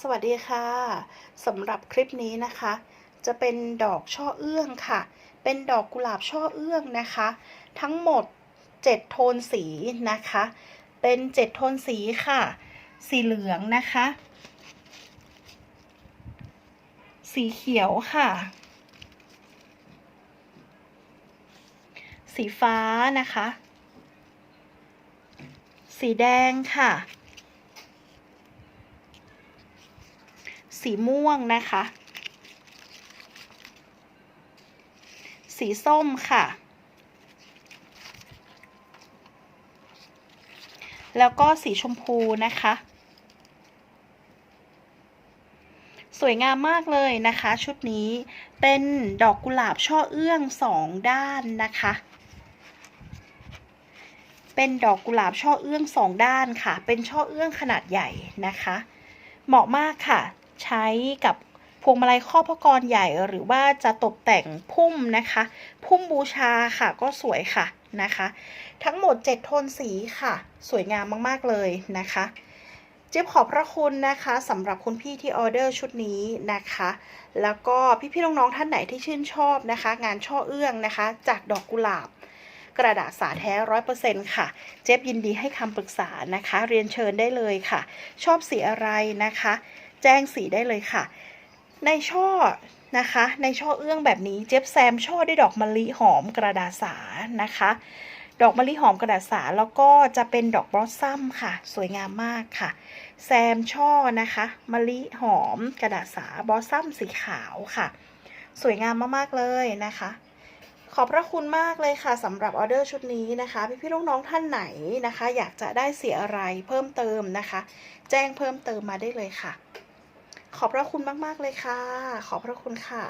สวัสดีค่ะสำหรับคลิปนี้นะคะ จะเป็นดอกช่อเอื้องค่ะ เป็นดอกกุหลาบช่อเอื้องนะคะ ทั้งหมด 7 โทนสีนะคะ เป็น 7 โทนสีค่ะ สีเหลืองนะคะ สีเขียวค่ะ สีฟ้านะคะ สีแดงค่ะ สีม่วงนะคะ สีส้มค่ะ แล้วก็สีชมพูนะคะ สวยงามมากเลยนะคะ ชุดนี้เป็นดอกกุหลาบช่อเอื้องสองด้านนะคะเป็นดอกกุหลาบช่อเอื้องสองด้านค่ะ เป็นช่อเอื้องขนาดใหญ่นะคะ เหมาะมากค่ะ ใช้กับพวงมาลัยข้อพระกรใหญ่หรือว่าจะตกแต่งพุ่มนะคะ พุ่มบูชาค่ะก็สวยค่ะนะคะ ทั้งหมด 7 โทนสีค่ะ สวยงามมาก ๆ เลยนะคะเจี๊ยบขอบพระคุณนะคะสำหรับคุณพี่ที่ออเดอร์ชุดนี้นะคะ แล้วก็พี่ๆน้องๆท่านไหนที่ชื่นชอบนะคะ งานช่อเอื้องนะคะ จากดอกกุหลาบ กระดาษสาแท้ร้อยเปอร์เซ็นต์ค่ะ เจ๊บยินดีให้คำปรึกษานะคะ เรียนเชิญได้เลยค่ะ ชอบสีอะไรนะคะ แจ้งสีได้เลยค่ะ ในช่อนะคะ ในช่อเอื้องแบบนี้เจี๊ยบแซมช่อด้วยดอกมะลิหอมกระดาษสานะคะ ดอกมะลิหอมกระดาษสาแล้วก็จะเป็นดอกบลอสซัมค่ะ สวยงามมากค่ะ แซมช่อนะคะมะลิหอมกระดาษสาบลอสซัมสีขาวค่ะ สวยงามมากๆเลยนะคะขอบพระคุณมากเลยค่ะสำหรับออเดอร์ชุดนี้นะคะ พี่ๆน้องๆท่านไหนนะคะ อยากจะได้เสียอะไรเพิ่มเติมนะคะ แจ้งเพิ่มเติมมาได้เลยค่ะ ขอบพระคุณมาก ๆ เลยค่ะ ขอบพระคุณค่ะ